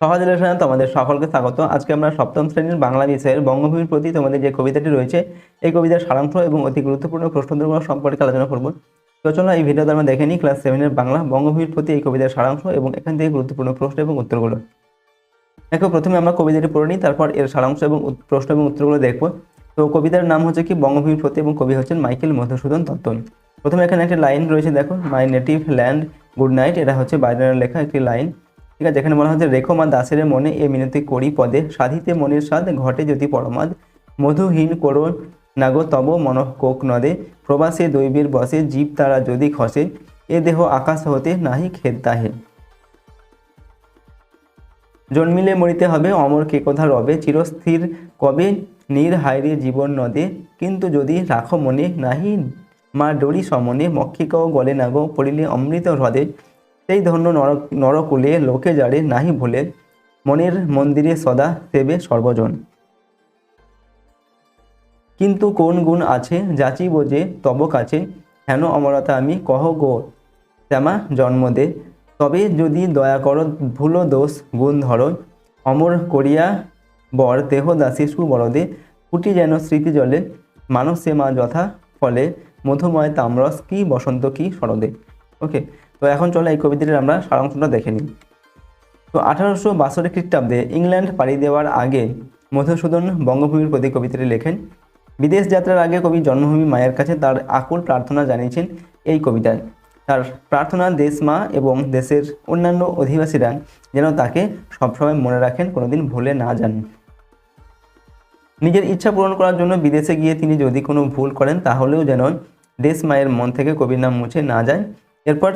সহজ লেখনে তোমাদের সকলকে স্বাগত। আজকে আমরা সপ্তম শ্রেণির বাংলা বিষয়ের বঙ্গভূমির প্রতি তোমাদের যে কবিতাটি রয়েছে, এই কবিতার সারাংশ এবং অতি গুরুত্বপূর্ণ প্রশ্নোত্তরগুলো সম্পর্কে আলোচনা করব। তো চলো এই ভিডিওতে আমরা দেখে নিই ক্লাস সেভেনের বাংলা বঙ্গভূমির প্রতি এই কবিতার সারাংশ এবং এখান থেকে গুরুত্বপূর্ণ প্রশ্ন এবং উত্তরগুলো। দেখো, প্রথমে আমরা কবিতাটি পড়ে নিই, তারপর এর সারাংশ এবং প্রশ্ন এবং উত্তরগুলো দেখব। তো কবিতার নাম হচ্ছে কি? বঙ্গভূমির প্রতি এবং কবি হচ্ছেন মাইকেল মধুসূদন দত্ত প্রথমে এখানে একটি লাইন রয়েছে, দেখো my native land good night এটা হচ্ছে বাইরের লেখা একটি লাইন। ঠিক আছে যেখানে বলা হচ্ছে রেখো মা দাসের মনে এ মিনতি করি পদে, সাধিতে মনের স্বাদ ঘটে যদি পরমাদ। মধুহীন করো নাগো তব মন কোক নদে, প্রবাসে দৈবীর বসে, জীব তারা যদি খসে, এ দেহ আকাশ হতে নাহি খেদ তাহে জন্মিলে মরিতে হবে অমর কে কথা রবে, চিরস্থির কবে নীর হাইরে জীবন নদে। কিন্তু যদি রাখো মনে নাহি মা ডরি সমনে, মক্ষিকাও গলে নাগো পড়িলে অমৃত হ্রদে। সেই ধন্য নর নরকুলে লোকে যারে নাহি ভুলে, মনের মন্দিরে সদা সেবে সর্বজন। কিন্তু কোন গুণ আছে যাচিব যে তব কাছে? হেন অমরতা আমি কহ গো শ্যামা জন্ম দে তবে যদি দয়া করো ভুল দোষ গুণ ধরো, অমর করিয়া বর দেহ দাসী সুবরদে ফুটি যেন স্মৃতি জলে, মানসে মা যথা ফলে। মধুময় তামরস কি বসন্ত কি শরদে। ওকে তো এখন চলে এই কবিতাটির আমরা সারাংশটা দেখে নিই। তো আঠারোশো বাষট্টি খ্রিস্টাব্দে ইংল্যান্ড পাড়ি দেওয়ার আগে মধুসূদন বঙ্গভূমির প্রতি কবিতাটি লেখেন, বিদেশ যাত্রার আগে কবি জন্মভূমি মায়ের কাছে তার আকুল প্রার্থনা জানিয়েছেন এই কবিতায়। তার প্রার্থনা দেশ মা এবং দেশের অন্যান্য অধিবাসীরা যেন তাকে সবসময় মনে রাখেন, কোনোদিন ভুলে না যান। নিজের ইচ্ছা পূরণ করার জন্য বিদেশে গিয়ে তিনি যদি কোনো ভুল করেন, তাহলেও যেন দেশ মায়ের মন থেকে কবির নাম মুছে না যায়। এরপর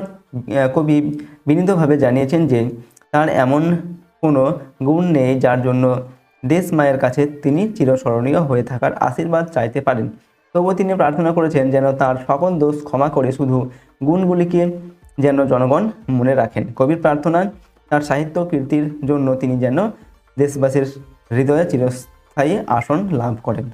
কবি বিনীতভাবে জানিয়েছেন যে তার এমন কোনো গুণ নেই যার জন্য দেশ মায়ের কাছে তিনি চিরস্মরণীয় হয়ে থাকার আশীর্বাদ চাইতে পারেন। তবুও তিনি প্রার্থনা করেছেন যেন তার সকল দোষ ক্ষমা করে শুধু গুণগুলিকে যেন জনগণ মনে রাখেন। কবির প্রার্থনা, তার সাহিত্য কীর্তির জন্য তিনি যেন দেশবাসীর হৃদয়ে চিরস্থায়ী আসন লাভ করেন।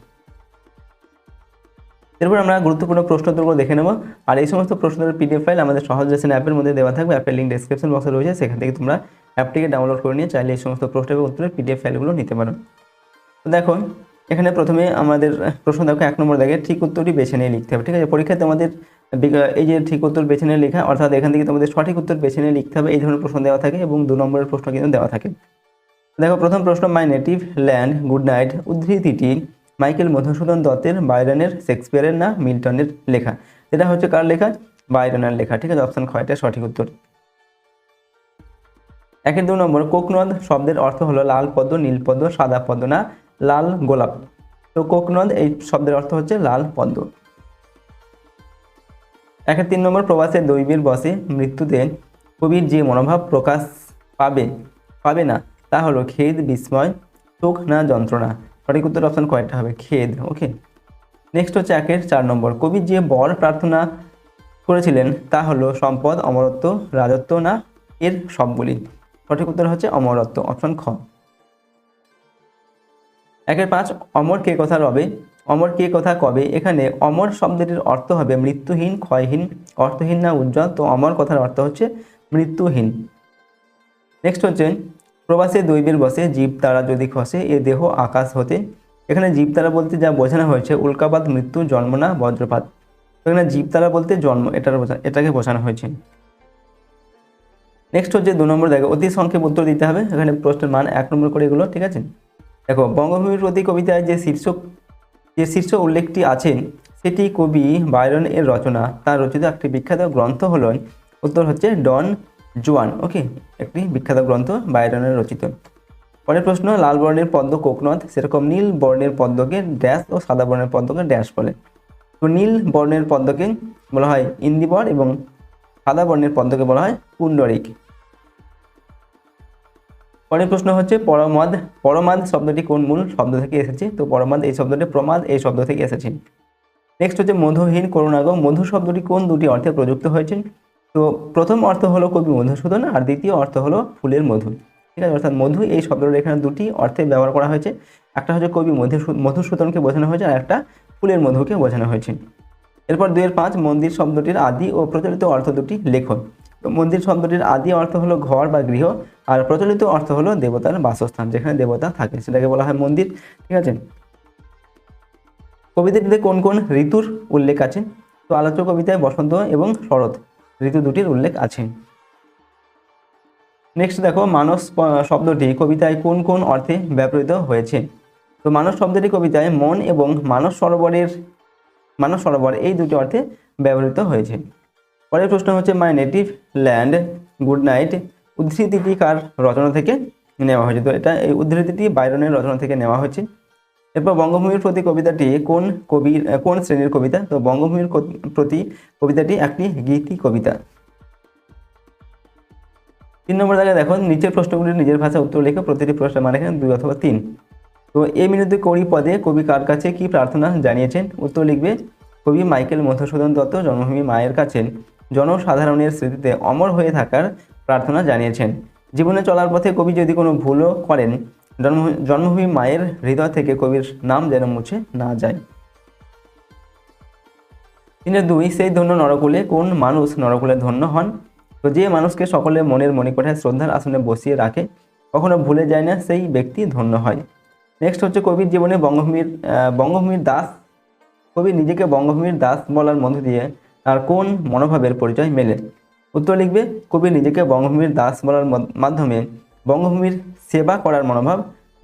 এরপর আমরা গুরুত্বপূর্ণ প্রশ্নোত্তরগুলো দেখে নেব। আর এই সমস্ত প্রশ্নের পিডিএফ ফাইল আমাদের সহজ লেসন অ্যাপের মধ্যে দেওয়া থাকবে। অ্যাপের লিঙ্ক ডেসক্রিপশন বক্সে রয়েছে। সেখান থেকে তোমরা অ্যাপটিকে ডাউনলোড করে নিয়ে চাইলে এই সমস্ত প্রশ্ন এবং উত্তরের পিডিএফ ফাইলগুলো নিতে পারো। তো দেখো, এখানে প্রথমে আমাদের প্রশ্ন দেখো, এক নম্বর দেখে ঠিক উত্তরটি বেছে নিয়ে লিখতে হবে, ঠিক আছে? পরীক্ষায় তোমাদের এই যে ঠিক উত্তর বেছে নিয়ে লেখা, অর্থাৎ এখান থেকে তোমাদের সঠিক উত্তর বেছে নিয়ে লিখতে হবে, এই ধরনের প্রশ্ন দেওয়া থাকে এবং দু নম্বরের প্রশ্ন কিন্তু দেওয়া থাকে। দেখো, প্রথম প্রশ্ন my native land good night উদ্ধৃতিটি Michael Madhusudan দত্তের, বাইরনের, শেক্সপিয়ারের না মিল্টনের লেখা? এটা হচ্ছে কার লেখা? বাইরনের লেখা। ঠিক আছে অপশন খয়টা সঠিক উত্তর। একের দু নম্বর কোকনদ শব্দের অর্থ হলো লাল পদ্ম, নীল পদ্ম, সাদা পদ্ম না লাল গোলাপ। তো কোকনদ এই শব্দের অর্থ হচ্ছে লাল পদ্ম। একের তিন নম্বর প্রবাসের দৈবীর বসে মৃত্যুতে কবির যে মনোভাব প্রকাশ পাবে পাবে না, তা হলো খেদ, বিস্ময়, শোক না যন্ত্রণা। সঠিক উত্তর অপশন কয়টা হবে খেদ ওকে নেক্সট হচ্ছে একের চার নম্বর। কবি যে বর প্রার্থনা করেছিলেন, তা হলো সম্পদ, অমরত্ব, রাজত্ব না এর সবগুলি? সঠিক উত্তর হচ্ছে অমরত্ব অপশন খ। একের পাঁচ, অমর কে কথা রবে? অমর কে কথা কবে? এখানে অমর শব্দটির অর্থ হবে মৃত্যুহীন, ক্ষয়হীন, অর্থহীন না উজ্জ্বল। তো অমর কথার অর্থ হচ্ছে মৃত্যুহীন। নেক্সট হচ্ছে প্রবাসে দৈবের বসে জীব তারা যদি খসে, এ দেহ আকাশ হতে। এখানে জীব তারা বলতে যা বোঝানো হয়েছে উল্কাপাত মৃত্যু, জন্ম না, বজ্রপাত। এখানে জীব তারা বলতে জন্ম, এটার বোঝা- এটাকে বোঝানো হয়েছে। নেক্সট হচ্ছে দু নম্বর দেখো, অতি সংক্ষেপ উত্তর দিতে হবে। এখানে প্রশ্নের মান এক নম্বর করে এগুলো, ঠিক আছে? দেখো, বঙ্গভূমির প্রতি কবিতায় যে শীর্ষক, যে শীর্ষ উল্লেখটি আছে, সেটি কবি বায়রন এর রচনা। তার রচিত একটি বিখ্যাত গ্রন্থ হল, উত্তর হচ্ছে ডন জুয়ান, ওকে, একটি বিখ্যাত গ্রন্থ বায়রনের রচিত। পরের প্রশ্ন, লাল বর্ণের পদ্ম কোকনদ সেরকম নীল বর্ণের পদ্মকে ড্যাশ ও সাদা বর্ণের পদ্মকে ড্যাশ বলে। তো নীল বর্ণের পদ্মকে বলা হয় ইন্দিবর এবং সাদা বর্ণের পদ্মকে বলা হয় পুণ্ডরিক। পরের প্রশ্ন হচ্ছে, পরমাদ পরমাদ শব্দটি কোন মূল শব্দ থেকে এসেছে? তো পরমাদ এই শব্দটি, প্রমাদ এই শব্দ থেকে এসেছে। নেক্সট হচ্ছে, মধুহীন করুণাগ মধু শব্দটি কোন দুটি অর্থে প্রযুক্ত হয়েছে? তো প্রথম অর্থ হলো কবি মধুসূদন, আর দ্বিতীয় অর্থ হলো ফুলের মধু। ঠিক আছে, অর্থাৎ মধু, এই শব্দটা এখানে দুটি অর্থে ব্যবহার করা হয়েছে। একটা হচ্ছে কবি মধুসূ মধুসূদনকে বোঝানো হয়েছে, আর একটা ফুলের মধুকে বোঝানো হয়েছে। এরপর দুইয়ের পাঁচ, মন্দির শব্দটির আদি ও প্রচলিত অর্থ দুটি লেখন তো মন্দির শব্দটির আদি অর্থ হলো ঘর বা গৃহ, আর প্রচলিত অর্থ হলো দেবতার বাসস্থান, যেখানে দেবতা থাকে, সেটাকে বলা হয় মন্দির। ঠিক আছে? কবিতাটিতে কোন কোন ঋতুর উল্লেখ আছে? তো আলোচ্য কবিতায় বসন্ত এবং শরৎ। ঋতু দুটির উল্লেখ আছে। নেক্সট দেখো, মানস শব্দটি কবিতায় কোন কোন অর্থে ব্যবহৃত হয়েছে? তো মানস শব্দটি কবিতায় মন এবং মানস সরোবরের, মানস সরোবর এই দুটি অর্থে ব্যবহৃত হয়েছে। পরের প্রশ্ন হচ্ছে my native land good night উদ্ধৃতিটি কার রচনা থেকে নেওয়া হয়েছে? তো এটা এই উদ্ধৃতিটি বাইরনের রচনা থেকে নেওয়া হয়েছে। এরপর বঙ্গভূমির প্রতি কবিতাটি কোন আহ, কোন শ্রেণির কবিতা? তো বঙ্গভূমির প্রতি কবিতাটি একটি গীতি কবিতা। তিন নম্বর জায়গায় দেখো নিচের প্রশ্নগুলির নিজের ভাষায় উত্তর লেখো প্রতিটি প্রশ্নের মানে এখানে দুই অথবা তিন। তো এই মিনতি করি পদে কবি কার কাছে কি প্রার্থনা জানিয়েছেন? উত্তর লিখবে কবি মাইকেল মধুসূদন দত্ত জন্মভূমি মায়ের কাছে। জনসাধারণের স্মৃতিতে অমর হয়ে থাকার প্রার্থনা জানিয়েছেন। জীবনে চলার পথে কবি যদি কোনো ভুলও করেন জন্ম জন্মভূমি মায়ের হৃদয় থেকে কবির নাম যেন মুছে না যায়। তিনের দুই, সেই ধন্য নরকুলে কোন মানুষ নরকুলে ধন্য হন? তো যে মানুষকে সকলে মনের মনে মণিকোঠায় শ্রদ্ধার আসনে বসিয়ে রাখে, কখনো ভুলে যায় না সেই ব্যক্তি ধন্য হয়। নেক্সট হচ্ছে কবির জীবনে বঙ্গভূমির বঙ্গভূমির দাস। কবি নিজেকে বঙ্গভূমির দাস বলার মধ্য দিয়ে তার কোন মনোভাবের পরিচয় মেলে? উত্তর লিখবে, কবি নিজেকে বঙ্গভূমির দাস বলার মাধ্যমে বঙ্গভূমির সেবা করার মনোভাব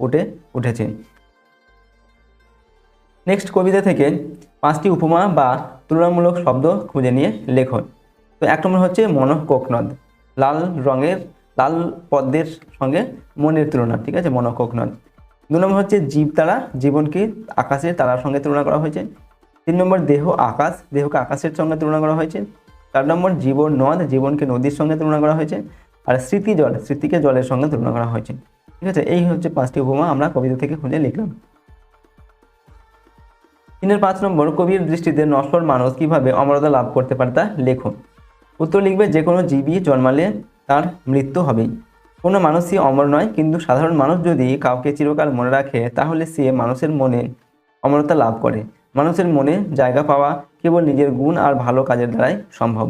উঠে উঠেছে। নেক্সট কবিতা থেকে পাঁচটি উপমা বা তুলনামূলক শব্দ খুঁজে নিয়ে লেখো। তো এক নম্বর হচ্ছে মনোকোকনদ লাল রঙের, লাল পদ্মের সঙ্গে মনের তুলনা, ঠিক আছে? মনোকোকনদ দু নম্বর হচ্ছে জীব তারা, জীবনকে আকাশের তারার সঙ্গে তুলনা করা হয়েছে। তিন নম্বর দেহ আকাশ, দেহকে আকাশের সঙ্গে তুলনা করা হয়েছে। চার নম্বর জীবন নদ, জীবনকে নদীর সঙ্গে তুলনা করা হয়েছে। আর স্মৃতি জল, স্মৃতিকে জলের সঙ্গে তুলনা করা হয়েছে। ঠিক আছে, এই হচ্ছে পাঁচটি উপমা আমরা কবিতা থেকে খুঁজে লিখলাম। তিনের পাঁচ নম্বর, কবির দৃষ্টিতে নশ্বর মানুষ কীভাবে অমরতা লাভ করতে পারে তা লেখুন। উত্তর লিখবে, যে কোনো জীবী জন্মালে তার মৃত্যু হবেই। কোনো মানুষই অমর নয়, কিন্তু সাধারণ মানুষ যদি কাউকে চিরকাল মনে রাখে, তাহলে সে মানুষের মনে অমরতা লাভ করে। মানুষের মনে জায়গা পাওয়া কেবল নিজের গুণ আর ভালো কাজের দ্বারাই সম্ভব।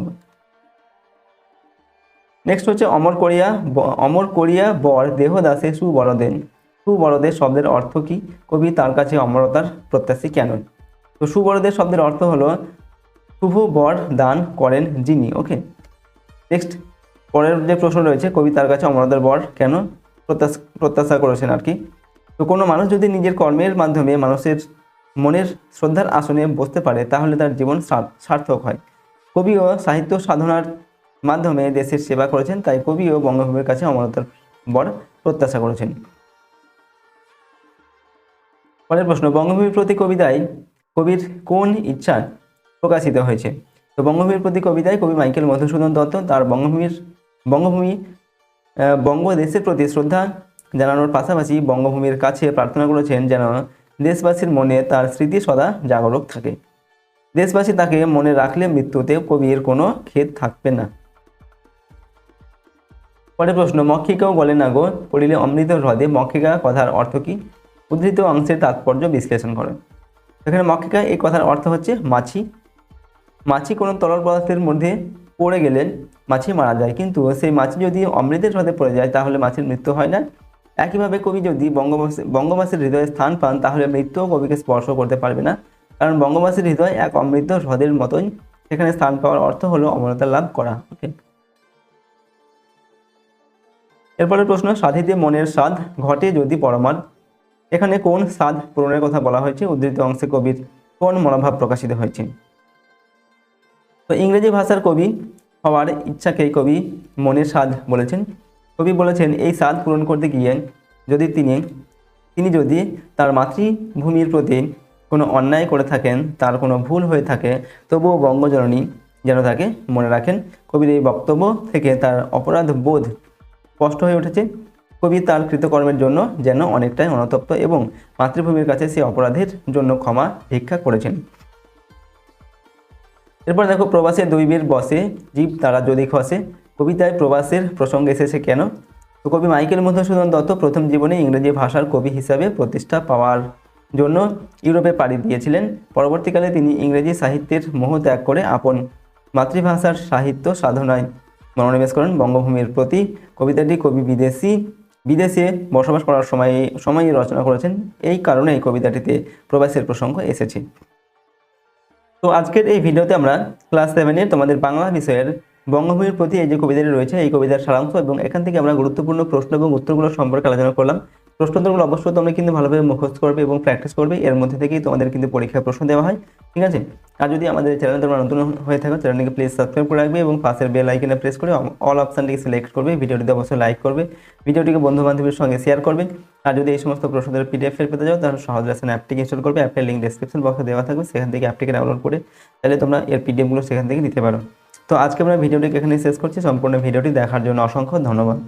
নেক্সট হচ্ছে অমর করিয়া অমর করিয়া বর, দেহদাসে সুবরদেন সুবরদের শব্দের অর্থ কি? কবি তার কাছে অমরতার প্রত্যাশী কেন? তো সুবরদের শব্দের অর্থ হলো, শুভ বর দান করেন যিনি ওকে নেক্সট পরের যে প্রশ্ন রয়েছে, কবি তার কাছে অমরতার বর কেন প্রত্যাশ- প্রত্যাশা করেছেন আর কি? তো কোনো মানুষ যদি নিজের কর্মের মাধ্যমে মানুষের মনের শ্রদ্ধার আসনে বসতে পারে, তাহলে তার জীবন সার্থক হয়। কবি ও সাহিত্য সাধনার মাধ্যমে দেশের সেবা করেছেন, তাই কবিও বঙ্গভূমির কাছে অমরতার বর প্রত্যাশা করেছেন। পরের প্রশ্ন বঙ্গভূমির প্রতি কবিতায় কবির কোন ইচ্ছা প্রকাশিত হয়েছে? তো বঙ্গভূমির প্রতি কবিতায় কবি মাইকেল মধুসূদন দত্ত তার বঙ্গভূমির বঙ্গভূমি বঙ্গদেশের প্রতি শ্রদ্ধা জানানোর পাশাপাশি বঙ্গভূমির কাছে প্রার্থনা করেছেন যেন দেশবাসীর মনে তার স্মৃতি সদা জাগরক থাকে। দেশবাসী তাকে মনে রাখলে মৃত্যুতে কবির কোনো খেদ থাকবে না। পরের প্রশ্ন, মক্ষিকাও বলে না গো, পড়িলে অমৃত হ্রদে মক্ষিকা কথার অর্থ কি? উদ্ধৃত অংশের তাৎপর্য বিশ্লেষণ করে। এখানে মক্ষিকা এই কথার অর্থ হচ্ছে মাছি। মাছি কোনো তরল পদার্থের মধ্যে পড়ে গেলে মাছি মারা যায়। কিন্তু সেই মাছি যদি অমৃতের হ্রদে পড়ে যায়, তাহলে মাছির মৃত্যু হয় না। একইভাবে কবি যদি বঙ্গবাসী বঙ্গবাসীর হৃদয়ে স্থান পান, তাহলে মৃত্যুও কবিকে স্পর্শ করতে পারবে না। কারণ বঙ্গবাসীর হৃদয় এক অমৃত হ্রদের মতোই। সেখানে স্থান পাওয়ার অর্থ হলো অমরতা লাভ করা। ওকে এরপরের প্রশ্ন, সাধিতে মনের স্বাদ ঘটে যদি পরমাদ এখানে কোন স্বাদ পূরণের কথা বলা হয়েছে? উদ্ধৃত অংশে কবির কোন মনোভাব প্রকাশিত হয়েছে? তো ইংরেজি ভাষার কবি হওয়ার ইচ্ছাকেই কবি মনের স্বাদ বলেছেন। কবি বলেছেন, এই স্বাদ পূরণ করতে গিয়ে যদি তিনি তিনি যদি তার মাতৃভূমির প্রতি কোনো অন্যায় করে থাকেন, তার কোনো ভুল হয়ে থাকে, তবুও বঙ্গজননী যেন তাকে মনে রাখেন। কবির এই বক্তব্য থেকে তার অপরাধ বোধ স্পষ্ট হয়ে উঠেছে। কবি তার কৃতকর্মের জন্য যেন অনেকটাই অনতপ্ত এবং মাতৃভূমির কাছে সে অপরাধের জন্য ক্ষমা ভিক্ষা করেছেন। এরপর দেখো, প্রবাসে দৈবের বসে, জীব তারা যদি খসে। কবিতায় প্রবাসের প্রসঙ্গ এসেছে কেন? তো কবি মাইকেল মধুসূদন দত্ত প্রথম জীবনে ইংরেজি ভাষার কবি হিসাবে প্রতিষ্ঠা পাওয়ার জন্য ইউরোপে পাড়ি দিয়েছিলেন। পরবর্তীকালে তিনি ইংরেজি সাহিত্যের মোহ ত্যাগ করে আপন মাতৃভাষার সাহিত্য সাধনায় মনোনিবেশ করেন বঙ্গভূমির প্রতি। কবিতাটি কবি বিদেশি, বিদেশে বসবাস করার সময় সময়ই রচনা করেছেন। এই কারণে এই কবিতাটিতে প্রবাসের প্রসঙ্গ এসেছে। তো আজকের এই ভিডিওতে আমরা ক্লাস সেভেনের তোমাদের বাংলা বিষয়ের বঙ্গভূমির প্রতি এই যে কবিতাটি রয়েছে, এই কবিতার সারাংশ এবং এখান থেকে আমরা গুরুত্বপূর্ণ প্রশ্ন এবং উত্তরগুলো সম্পর্কে আলোচনা করলাম। প্রশ্নোত্তরগুলো অবশ্যই তোমরা কিন্তু ভালোভাবে মুখস্থ করবে এবং প্র্যাকটিস করবে। এর মধ্যে থেকেই তোমাদের কিন্তু পরীক্ষায় প্রশ্ন দেওয়া হয়, ঠিক আছে? আর যদি আমাদের চ্যানেল তোমরা নতুন হয়ে থাকো, চ্যানেলটিকে প্লিজ সাবস্ক্রাইব করে রাখবে এবং পাশের বেল আইকনে প্রেস করে অল অপশানটিকে সিলেক্ট করবে। ভিডিওটিতে অবশ্যই লাইক করবে, ভিডিওটিকে বন্ধু বান্ধবের সঙ্গে শেয়ার করবে। আর যদি এই সমস্ত প্রশ্নদের পিডিএফ পেতে যাও তাহলে সহজ লেসন অ্যাপটিকে ইনস্টল করবে। অ্যাপের লিঙ্ক ডিসক্রিপশন বক্সে দেওয়া থাকবে, সেখান থেকে অ্যাপটিকে ডাউনলোড করে তাহলে তোমরা এর পিডিএফগুলো সেখান থেকে নিতে পারো। তো আজকে আমরা ভিডিওটিকে এখানে শেষ করছি। সম্পূর্ণ ভিডিওটি দেখার জন্য অসংখ্য ধন্যবাদ।